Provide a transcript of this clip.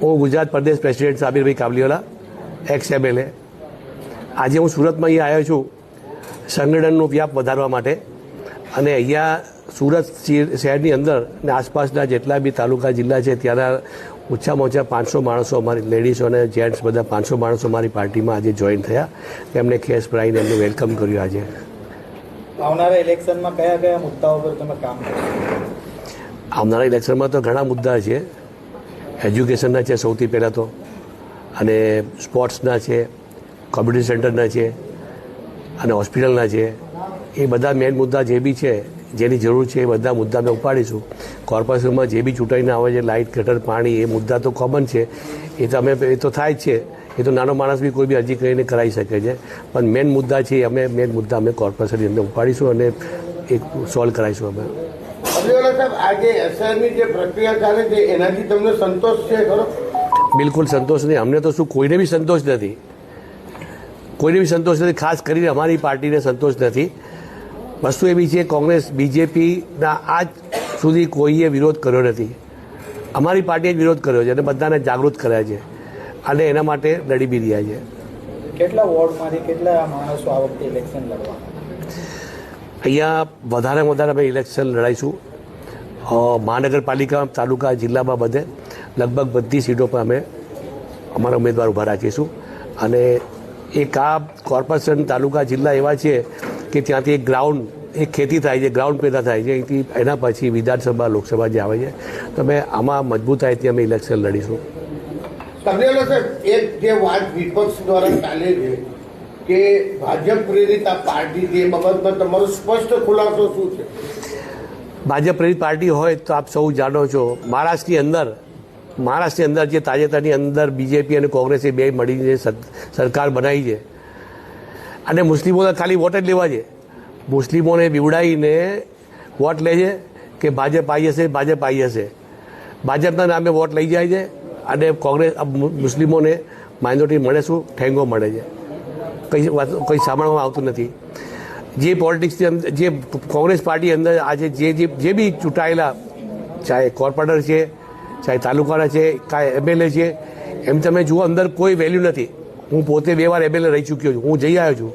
હું Gujarat Pradesh president Sabirbhai Kabliwala ex MLA આજે હું સુરતમાં અહીંયા આવ્યો છું. સંગઠનનો વ્યાપ વધારવા માટે અને અહીંયા સુરત શહેરની અંદર અને આસપાસના જેટલા બી તાલુકા જિલ્લા છે ત્યાંના ઓછામાં ઓછા પાંચસો માણસો અમારી લેડીઝો અને જેન્ટ્સ બધા પાંચસો માણસો અમારી પાર્ટીમાં આજે જોઈન થયા. એમને ખેસ પ્રાઈને એમને વેલકમ કર્યું આજે. આવનારા ઇલેક્શનમાં કયા કયા મુદ્દાઓ પર તમે કામ આવનારા ઇલેક્શનમાં તો ઘણા મુદ્દા છે. એજ્યુકેશનના છે સૌથી પહેલાં તો અને સ્પોર્ટ્સના છે કોમ્યુનિટી સેન્ટરના છે અને હોસ્પિટલના છે. એ બધા મેઇન મુદ્દા જે બી છે, જેની જરૂર છે એ બધા મુદ્દા અમે ઉપાડીશું. કોર્પોરેશનમાં જે બી ચૂંટાઈને આવે છે, લાઇટ, ગટર, પાણી, એ મુદ્દા તો કોમન છે. એ તો અમે, એ તો થાય જ છે. એ તો નાનો માણસ બી કોઈ બી અરજી કરીને કરાવી શકે છે. પણ મેઇન મુદ્દા છે અમે મેઇન મુદ્દા અમે કોર્પોરેશનની અંદર ઉપાડીશું અને એક સોલ્વ કરાવીશું અમે. અબ્દુલ્લા સાહેબ આજે એસઆરની જે પ્રક્રિયા ચાલે છે એનાથી તમને સંતોષ છે ખરો? બિલકુલ સંતોષ નહીં. અમને તો શું કોઈને બી સંતોષ નથી. કોઈને બી સંતોષ નથી. ખાસ કરીને અમારી પાર્ટીને સંતોષ નથી. વસ્તુ એવી છે કોંગ્રેસ બીજેપીના આજ સુધી કોઈએ વિરોધ કર્યો નથી. અમારી પાર્ટીએ જ વિરોધ કર્યો છે અને બધાને જાગૃત કર્યા છે અને એના માટે લડી બી રહ્યા છે. કેટલા વોર્ડમાંથી કેટલા માણસો આ વખતે ઇલેક્શન લડવાના અહીંયા વધારે વધારે અમે ઇલેક્શન લડાઈશું. મહાનગરપાલિકા, તાલુકા, જિલ્લામાં બધે લગભગ બધી સીટો પર અમે અમારા ઉમેદવાર ઊભા રાખીશું અને એક આ કોર્પોરેશન તાલુકા, જિલ્લા એવા છે કે ત્યાંથી એક ગ્રાઉન્ડ, એક ખેતી થાય છે, ગ્રાઉન્ડ પેદા થાય છે. અહીંથી એના પછી વિધાનસભા, લોકસભા જે આવે છે, તો અમે આમાં મજબૂતાઈથી અમે ઇલેક્શન લડીશું. તમને એક જે વાત વિપક્ષ દ્વારા ચાલે છે કે ભાજપ પ્રેરિત આ પાર્ટી છે, એ બાબતમાં તમારો સ્પષ્ટ ખુલાસો શું છે? ભાજપ પ્રેરિત પાર્ટી હોય તો આપ સૌ જાણો છો, મહારાષ્ટ્રની અંદર મહારાષ્ટ્રની અંદર જે તાજેતરની અંદર બીજેપી અને કોંગ્રેસે બે મળીને સરકાર બનાવી છે. અને મુસ્લિમોને ખાલી વોટ જ લેવા છે. મુસ્લિમોને બીવડાવીને વોટ લે છે કે ભાજપ આવી હશે, ભાજપ આવી હશે. ભાજપના નામે વોટ લઈ જાય છે અને કોંગ્રેસ મુસ્લિમોને માઇનોરિટી મળે શું? ઠેંગો મળે છે. કંઈ વાત, કંઈ સાંભળવામાં આવતું નથી. જે પોલિટિક્સની અંદર જે કોંગ્રેસ પાર્ટી અંદર આજે જે જે બી ચૂંટાયેલા, ચાહે કોર્પોરેટર છે, ચાહે તાલુકાના છે, કાંઈ એમએલએ છે, એમ તમે જુઓ અંદર કોઈ વેલ્યુ નથી. હું પોતે બે વાર એમએલએ રહી ચૂક્યો છું. હું જઈ આવ્યો છું.